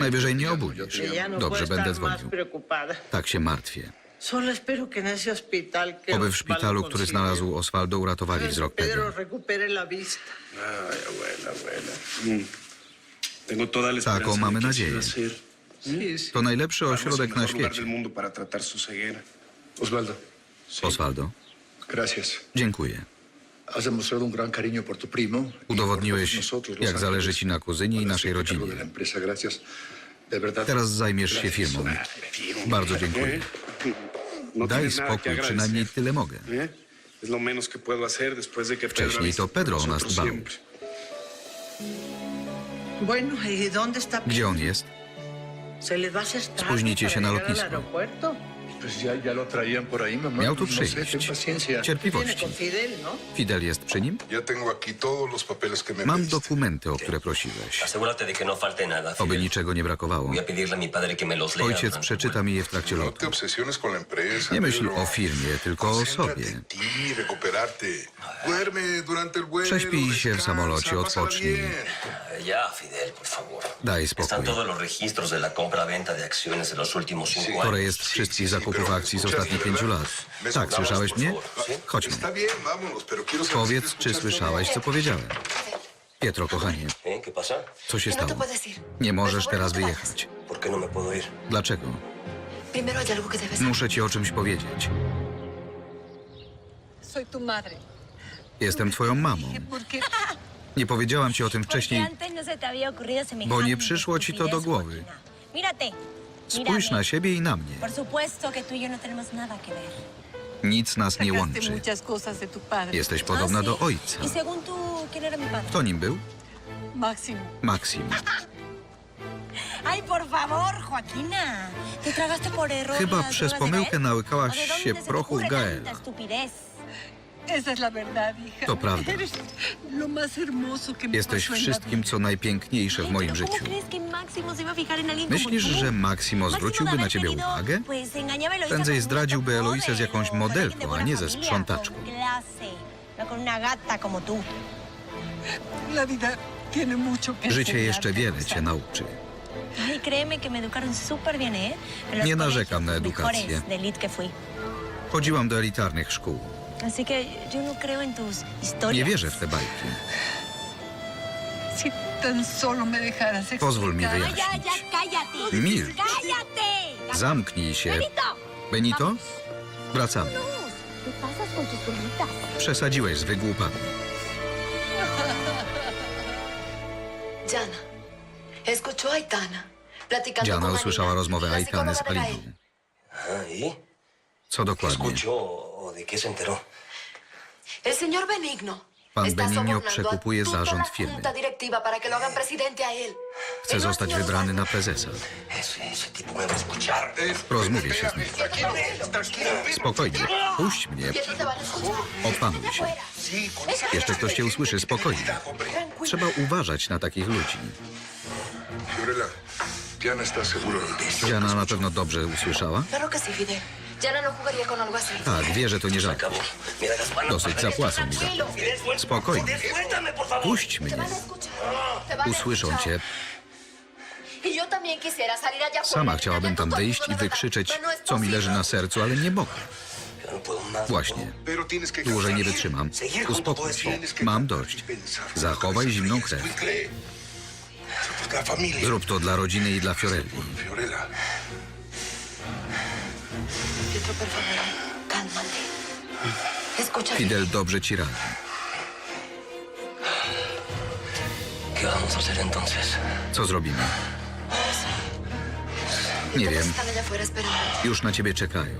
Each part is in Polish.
Najwyżej nie obudzisz. No Dobrze, będę dzwonił. Tak się martwię. Oby w szpitalu, który znalazł Osvaldo, uratowali wzrok Pedro. Mm. Taką mamy nadzieję. sí. To najlepszy ośrodek na świecie. Osvaldo, gracias. dziękuję. Udowodniłeś, jak zależy ci na kuzynie i naszej rodzinie. Teraz zajmiesz się firmą. Bardzo ¿eh? dziękuję. No Daj spokój, przynajmniej tyle mogę. ¿eh? Wcześniej to Pedro o nas dbał. ¿y Gdzie on jest? Spóźnicie się na lotnisko. Miał tu No przyjść. Cierpliwości. Fidel, ¿no? Fidel jest przy nim? Mam dokumenty, o które prosiłeś. No. Oby niczego nie brakowało. Ojciec przeczyta mi je w trakcie lotu. Nie myśl o firmie, tylko o sobie. Prześpij się w samolocie, odpocznij. Daj spokój. To rejestr wszystkich sí, zakupów akcji z ostatnich pięciu lat. Tak, słyszałeś mnie? Chodźmy. Powiedz, czy słyszałeś, co powiedziałem. Pietro, kochanie, ¿Eh? ¿Qué pasa? co się stało? Nie możesz teraz no wyjechać. ¿Por qué no? Dlaczego? Muszę ci o czymś powiedzieć. Jestem twoją mamą. Nie powiedziałam ci o tym wcześniej. no Bo nie przyszło ci to do głowy. Spójrz na siebie i na mnie. Y no. Nic nas nie łączy. Jesteś podobna Ah, do ojca. Y. Kto nim był? Máximo. Maksim. Ay, por favor, Joaquina. Te tragaste por error Chyba las przez drogas de pomyłkę Gael. nałykałaś O sea, ¿dónde się se te prochu ocurre Gaela. tanta estupidez? To prawda. Eres lo más hermoso que me Jesteś wszystkim, co najpiękniejsze w moim pero ¿cómo życiu. Myślisz, że Máximo zwróciłby de na ciebie uwagę? Eloisa Prędzej zdradziłby gato Eloisę z jakąś modelką, de a nie ze sprzątaczką. no Życie jeszcze wiele cię nauczy. Bien, ¿eh? Nie narzekam na edukację. Chodziłam do elitarnych szkół. No. Nie wierzę w te bajki. Pozwól mi wyjaśnić. ¡Cállate! Zamknij się. Benito? Wracamy. ¿qué pasas con tus bolitas? Przesadziłeś z wygłupami. Diana usłyszała rozmowę Aitany z. Ah, ¿Y? Co ¿Qué dokładnie? O de qué se enteró? El señor Benigno Pan Benigno przekupuje zarząd la firmy. junta directiva para que lo hagan presidente a él. Chce no zostać wybrany na prezesa. Rozmówię się z nim. Spokojnie. Puść mnie. Y. Opanuj się. Jeszcze ktoś cię usłyszy. Spokojnie. Trzeba uważać na takich ludzi. Ti. Diana na pewno dobrze usłyszała? No jugaría con algo así. Tak, wie, że to nie las manos. Dosyć zapłacą mi za to. Spokojnie. Puść mnie. a Usłyszą cię. Y Sama chciałabym tam todo el wyjść i wykrzyczeć, no co mi leży na sercu, ale nie mogę. No. Właśnie. Dłużej nie wytrzymam. Uspokój się. Mam dość. Zachowaj zimną krew. Zrób to dla rodziny i dla Fiorelli. Cálmate. Escucha. Fidel dobrze ci radzi. ¿Qué vamos a hacer entonces? Co zrobimy? Nie wiem. están allá afuera esperando. Już na ciebie czekają.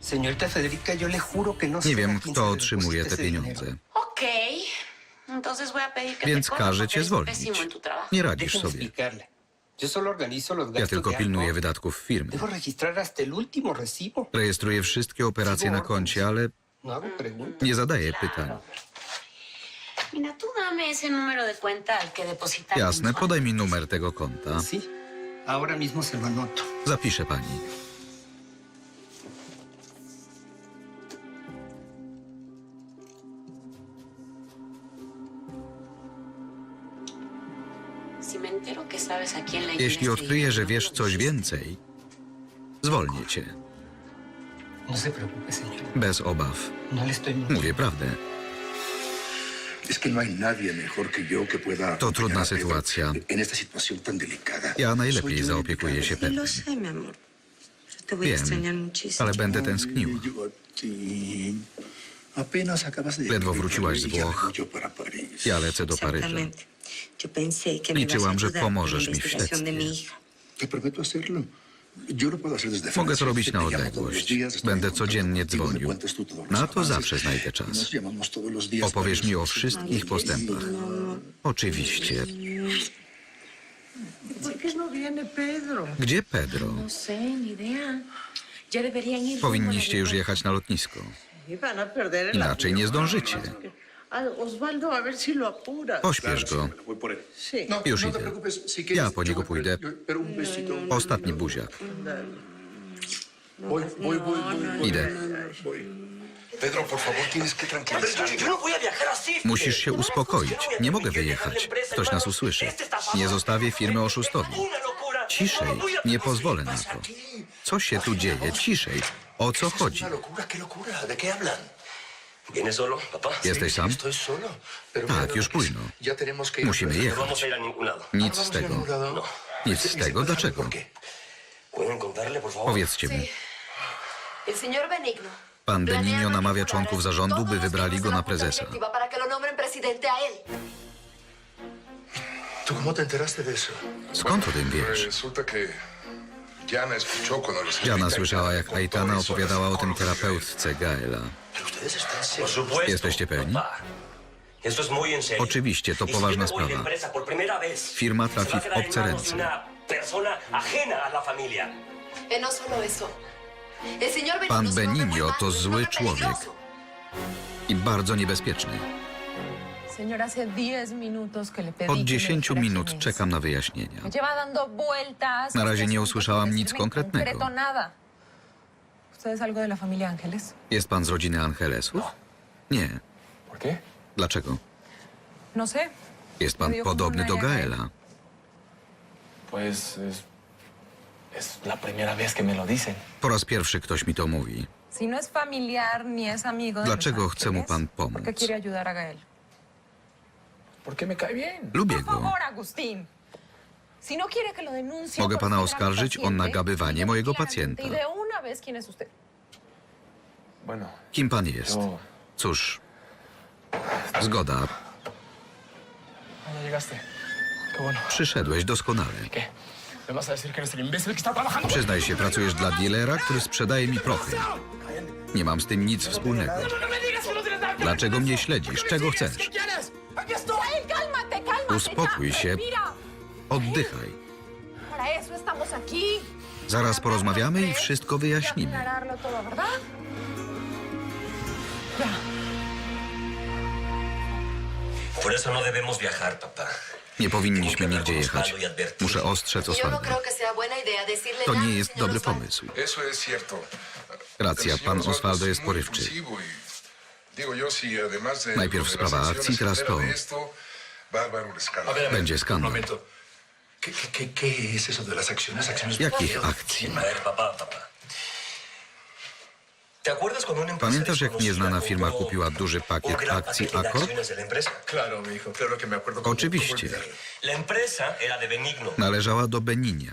Señorita Federica, yo le juro que no sé Nie a wiem, quién kto le otrzymuje deposita te ese pieniądze. Ok. Entonces voy a pedir que Więc każę porque cię eres zwolnić. pésimo en tu trabajo. Nie radzisz Déjeme sobie. explicarle. Ja tylko pilnuję wydatków firmy. Debo registrar hasta el último recibo. Rejestruję wszystkie operacje na koncie, ale No nie zadaję pytań. Mira, tú dame ese número de cuenta al que depositar. Jasne, podaj mi numer tego konta. Zapiszę pani. Jeśli odkryję, że wiesz coś więcej, zwolnię cię. No. Bez obaw. No. Mówię prawdę. No. To trudna sytuacja. Ja najlepiej zaopiekuję się a Wiem, ale będę tęskniła. De. Ledwo wróciłaś z y Włoch. Ja lecę do Paryża. Liczyłam, że pomożesz mi w śledztwie. Mogę to robić na odległość. Będę codziennie dzwonił. Na to zawsze znajdę czas. Opowiesz mi o wszystkich postępach. Oczywiście. ¿Por qué no? Gdzie Pedro? ir. Powinniście już jechać na lotnisko. Inaczej nie zdążycie. A Osvaldo, a ver si lo apuras. Pośpiesz go. No, Już no te idę. preocupes, si Ja po niego pójdę. él. Yo- Pero un besito. Ostatni buziak. Voy, voy, voy, voy, voy. Idę. voy. Pedro, por favor, tienes que tranquilizarte. Yo no voy a viajar así. Musisz się uspokoić. Nie mogę wyjechać. Ktoś nas usłyszy. Nie zostawię firmy oszustowi. Ciszej. Nie pozwolę na to. Co się tu dzieje? Ciszej. O co chodzi? Una locura, qué locura. ¿De qué hablan? ¿Jesteś sam? Tak, już późno. Musimy No jechać. lado. Nic z a ir a tego. lado. No. Nic z tego. Dlaczego? Powiedzcie mi. Pan Benigno namawia członków zarządu, by wybrali go na prezesa. Skąd o tym wiesz? Diana słyszała, jak Aitana opowiadała o tym terapeutce Gaela. Jesteście pewni? Oczywiście, to poważna sprawa. Firma trafi w obce ręce. Pan Benigno to zły człowiek. I bardzo niebezpieczny. Od que me 10 dijera minut czekam na wyjaśnienia. Na razie nie usłyszałam sin nic konkretnego. concreto nada. ¿Usted es algo de la familia Ángeles? Jest pan z rodziny Angelesów? Nie. ¿Por qué? Dlaczego? No sé. Jest pan podobny do Gaela. Pues es, es la primera vez que me lo dicen. Po raz pierwszy ktoś mi to mówi. Si no es familiar ni es amigo de Dlaczego chce mu pan ¿Por qué pomóc? quiere ayudar a Gael? Porque me cae bien. Lubię Por go. favor, Agustín. Si no quiere que lo denuncie Mogę por pana ser oskarżyć o paciente, nagabywanie mojego claramente pacjenta. Y de una vez quién es usted. Bueno, Kim pan jest? Cóż, zgoda. ¿Cuándo llegaste? Qué bueno. Przyszedłeś doskonale. ¿Qué? ¿Me vas a decir que eres el imbécil que está trabajando? Przyznaj się, pracujesz dla dealera, który sprzedaje mi prochy. Nie mam z tym nic wspólnego. No me digas que no tienes nada que ver Dlaczego con mnie śledzisz? ¿Qué Czego chcesz? Uspokój się. Oddychaj. Zaraz porozmawiamy i wszystko wyjaśnimy. no. Nie powinniśmy nigdzie jechać. Muszę ostrzec yo no To nie jest dobry pomysł. Racja, pan es jest porywczy. y, Najpierw sprawa akcji, teraz to. Będzie skandal. momento. ¿Qué, qué, qué, qué es eso de las acciones? Acciones Jakich akcji? A ver, papá, papá. ¿Te acuerdas cuando una empresa Pamiętasz, jak nieznana firma kupiła duży pakiet akcji Accor? Oczywiście. Należała do Beninia.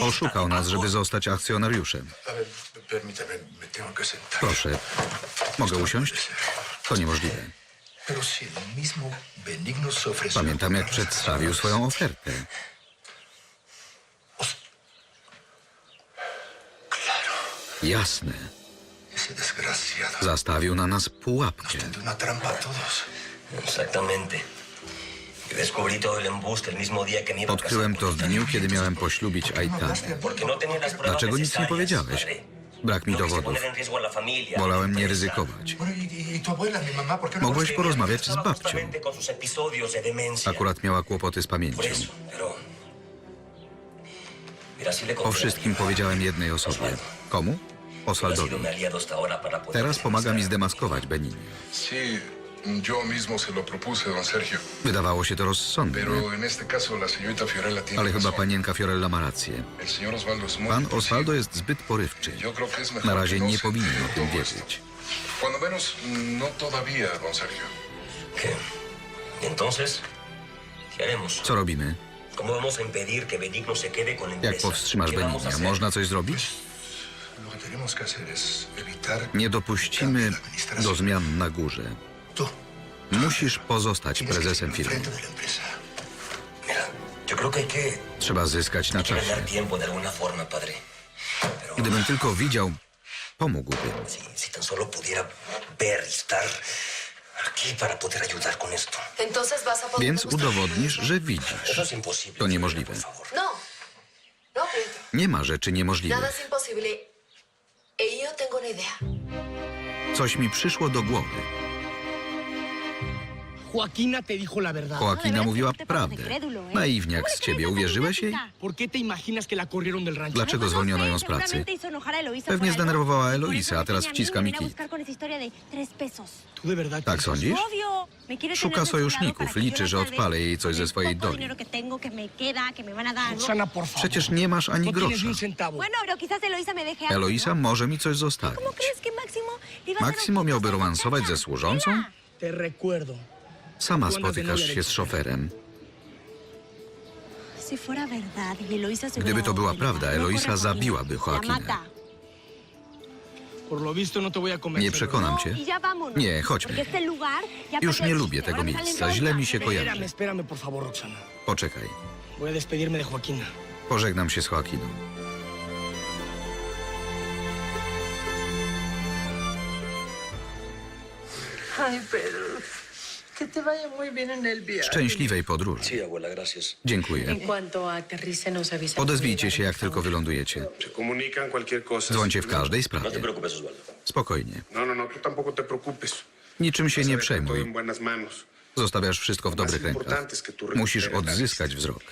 Oszukał nas, żeby zostać akcjonariuszem. Proszę, mogę usiąść? To niemożliwe. Pamiętam, jak przedstawił swoją ofertę. Jasne. Zastawił na nas pułapkę. Odkryłem to w dniu, kiedy miałem poślubić no las pruebas Dlaczego nic nie powiedziałeś? Brak mi No dowodów. Wolałem nie ryzykować. Bueno, ¿y, y tu abuela, mi mamá, por qué no? Mogłeś porozmawiać z babcią. Akurat miała kłopoty z pamięcią. O wszystkim powiedziałem jednej osobie. Komu? Poder Teraz pomaga mi zdemaskować Beninie. Sí, Yo mismo se lo propuse, don Sergio. Wydawało się to rozsądne, Pero en este caso la señorita Fiorella tiene ale chyba panienka Fiorella ma rację. El señor Osvaldo es muy Pan. Osvaldo jest zbyt porywczy. Yo creo que es mejor Na que razie no nie se powinien o tym wiedzieć. Cuando menos, no todavía, don Sergio. ¿Qué? Entonces, ¿qué haremos? Co robimy? ¿Cómo vamos a impedir que Benigno se quede con la Jak empresa? powstrzymasz ¿Qué vamos a Beninia? hacer? Można coś zrobić? Lo que tenemos que hacer es evitar... Nie dopuścimy do zmian na górze. Musisz pozostać prezesem firmy. Trzeba zyskać na czasie. Gdybym tylko widział, pomógłbym. si, si tan solo pudiera ver y estar aquí para poder ayudar con esto. Entonces vas a poder Więc demostrar- udowodnisz, że Eso widzisz. imposible. To niemożliwe. Por favor. No. No. Nie ma rzeczy Nada niemożliwych. es imposible. Y yo tengo una idea. Coś mi przyszło do głowy. Joaquina te dijo la verdad. Joaquina mówiła prawdę. Naiwniak z ciebie. Uwierzyłeś jej? ¿Por qué te imaginas que la corrieron del rancho? Dlaczego zwolniono ją z pracy? Pewnie zdenerwowała Eloisa, a teraz wciska mi kit. ¿Tú de verdad Tak crees sądzisz? Szuka sojuszników. Liczy, że odpalę jej coś ze swojej doli. Roxana, por favor. Przecież nie masz ani no tienes grosza. ni un centavo. Eloisa może mi coś zostawić. Maksimo miałby romansować ze służącą? Te recuerdo. Sama spotykasz się z szoferem. Gdyby to była prawda, Eloisa zabiłaby visto no. Nie przekonam cię. Nie, chodźmy. Już nie lubię tego miejsca. Źle mi się kojarzy. Poczekaj. Joaquina. Pożegnam się z Joaquiną. Ay, Pedro. Szczęśliwej podróży. Sí, abuela, gracias. Dziękuję. Odezwijcie się, jak tylko wylądujecie. Se comunican cualquier cosa. Dzwońcie w każdej No te sprawie. preocupes, Osvaldo. Spokojnie. No, no, no, tú tampoco te preocupes. Niczym się nie en przejmuj. buenas manos. Zostawiasz wszystko w dobrych rękach. Musisz odzyskać wzrok.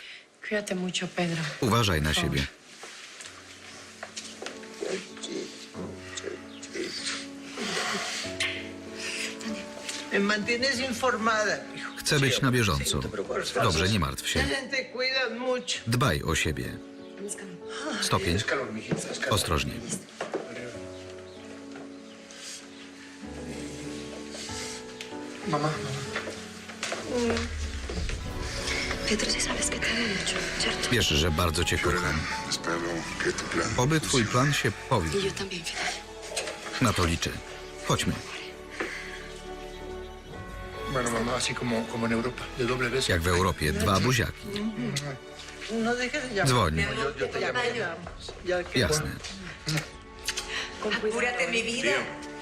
Cuídate mucho, Pedro. Uważaj na siebie. Chcę być na bieżąco. Dobrze, nie martw się. Dbaj o siebie. Stopień. Ostrożnie. ¿cierto? Wiesz, że bardzo cię kocham. Oby twój plan się powiódł. Na to liczę. Chodźmy. Jak w Europie, dwa buziaki. No. Ya que Jasne.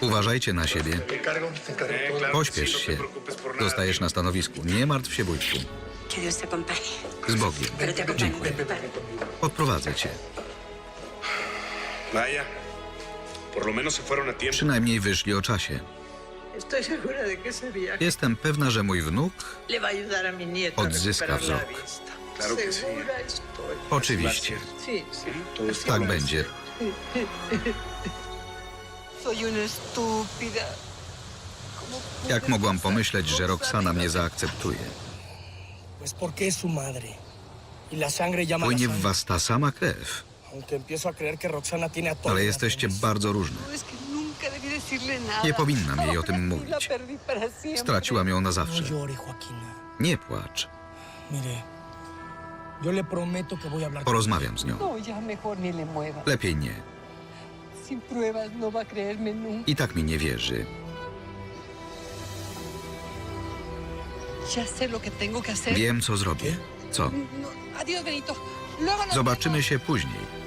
Uważajcie na siebie. Eh, Pośpiesz no się. Zostajesz na stanowisku. Nie martw się, Wójtku. Z Bogiem. Dziękuję. Podprowadzę cię. Przynajmniej wyszli o czasie. Jestem pewna, że mój wnuk Odzyska wzrok. Oczywiście. Tak będzie. Jak mogłam pomyśleć, że Roxana mnie zaakceptuje? Y Płynie w was ta sama krew, ale jesteście bardzo różne. Nie powinnam jej o tym mówić. Straciłam ją na zawsze. Nie płacz. Porozmawiam z nią. No. Lepiej nie. No. I tak mi nie wierzy. Wiem, co zrobię. Co? No, Zobaczymy się później.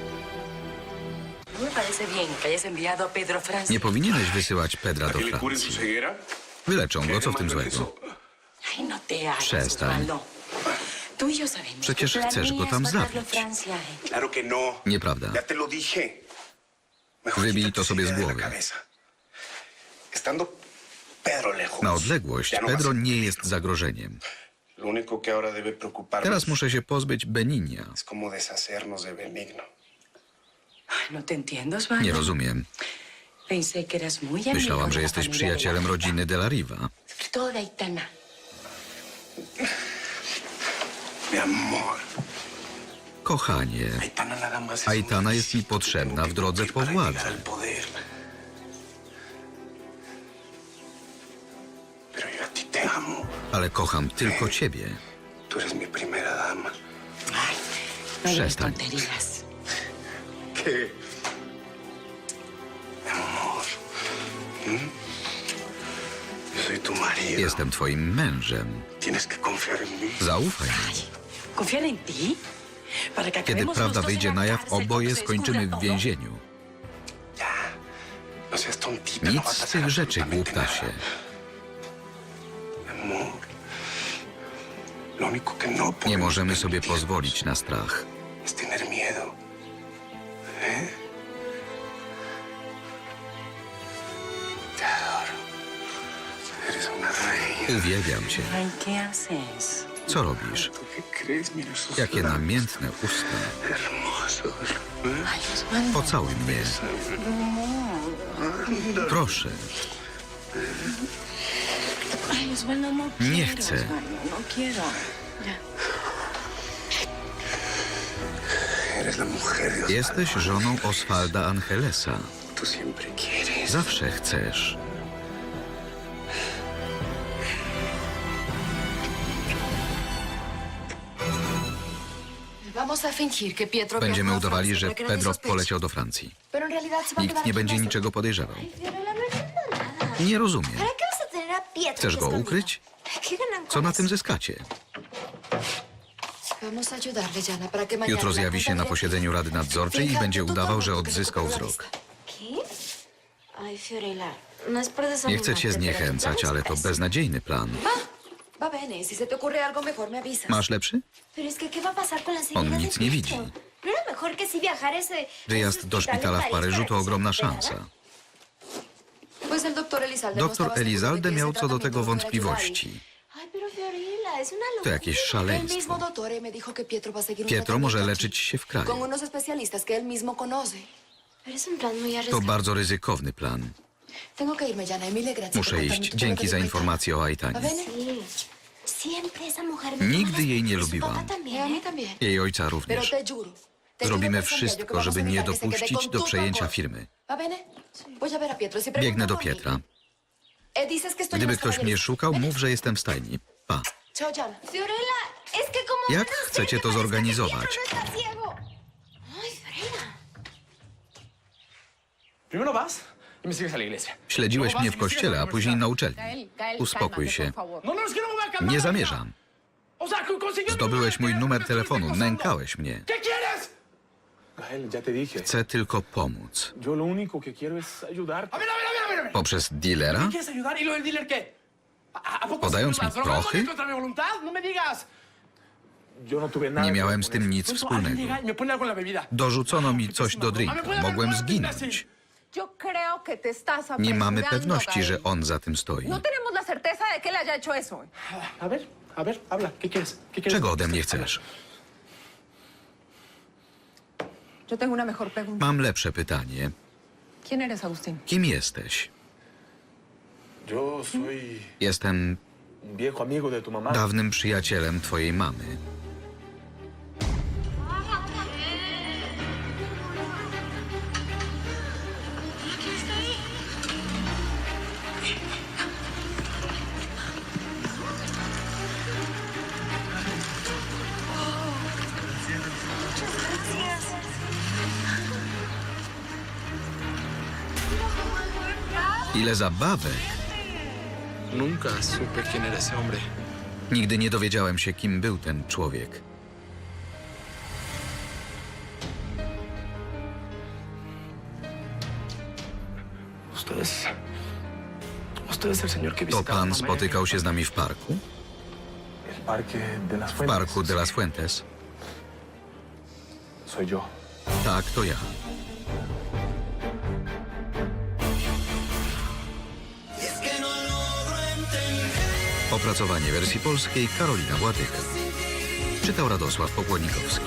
Me parece bien que hayas enviado a Pedro a Francia. Nie powinieneś wysyłać Pedra ¿A do Francji. Wyleczą go, co w tym złego? Ay, no te hagas, Przestań. Osvaldo. Tú y yo sabemos Przecież que chcesz go tam zabić. Francia, ¿eh? Claro que no. Nieprawda. Ya te lo dije. Mejor Wybij quítate to esa sobie z idea de la głowy. cabeza. Estando Pedro lejos. Na odległość ya no a Pedro nie jest zagrożeniem. Lo único que ahora debe preocuparnos Teraz muszę się pozbyć Beninia. es cómo deshacernos de Benigno. Ay, no te entiendo, Osvaldo. Nie rozumiem. Pensé que eras muy amigo Myślałam, że jesteś przyjacielem rodziny De La Riva. Kochanie, Aitana jest mi potrzebna que w drodze po władzę. ale kocham tylko ciebie. No Przestań. Marido. Jestem twoim mężem. Zaufaj mi. ¿Confiar en ti? Para que Kiedy acabemos prawda wyjdzie la na jaw, cárcel oboje se skończymy descubra w todo. więzieniu. No no Nic z tych rzeczy, głuptasie. no Nie możemy sobie pozwolić na strach. Uwielbiam cię. Co robisz? Jakie namiętne usta. Pocałuj mnie. Proszę. Nie chcę. Jesteś żoną Osvalda Angelesa. Zawsze chcesz. Będziemy udawali, że Pedro poleciał do Francji. Nikt nie będzie niczego podejrzewał. No. Nie rozumiem. ¿Para qué vas a tener a Pietro Chcesz go ukryć? ¿Qué ganan con Co na tym zyskacie? Jutro zjawi się na posiedzeniu Rady Nadzorczej i będzie udawał, że odzyskał wzrok. no Nie chcę cię zniechęcać, ale to beznadziejny plan. Va, va bene. Si se te ocurre algo mejor, me avisas. Masz lepszy? Pero es que, ¿qué va a pasar con la señora On nic nie widzi. No era mejor que si viajara ese... Wyjazd do szpitala en w París Paryżu para to que se ogromna szansa. Pues el doctor Elizalde no Doktor estaba seguro de Elizalde que miał ese co do tego tratamiento fuera a ayudar wątpliwości. Ay, pero Fiorella, es una To locura. jakieś El szaleństwo. mismo doctor me dijo que Pietro va a seguir un Pietro może tratamiento leczyć się w aquí, kraju. Con unos especialistas que él mismo conoce. Pero es un plan muy To arriesgado. bardzo ryzykowny plan. Muszę iść. Dzięki za informację o ¿Va Aitanie. Nigdy jej nie lubiłam. mí también. Jej ojca również. Zrobimy wszystko, żeby nie dopuścić do przejęcia firmy. Biegnę do Pietra. eh, Gdyby ktoś mnie szukał, mów, że jestem w stajni. Pa. Jak a chcecie to zorganizować? No. Primero vas Śledziłeś Luego mnie w kościele, a później na uczelni. Uspokój się. No, no, no. Nie zamierzam. Zdobyłeś mój numer telefonu, nękałeś mnie. Chcę tylko pomóc. Poprzez dealera? ¿Y Podając mi prochy? No no Nie miałem z tym nic wspólnego. y. Dorzucono mi coś do haber Mogłem zginąć. Nie mamy pewności, że on za tym stoi. No tenemos la certeza de que él haya hecho eso. A ver, a ver, habla. ¿Qué quieres? ¿Qué quieres? Czego ode mnie chcesz? Mam lepsze pytanie. Kim jesteś? Yo soy Jestem un viejo amigo de tu mamá. dawnym przyjacielem twojej mamy. Ile zabawek! Nunca supe quién era ese hombre. Nigdy nie dowiedziałem się, kim był ten człowiek. To pan spotykał się z nami w parku? W parku de las Fuentes. Tak, to ja. Opracowanie wersji polskiej Karolina Władyka. Czytał Radosław Popłonikowski.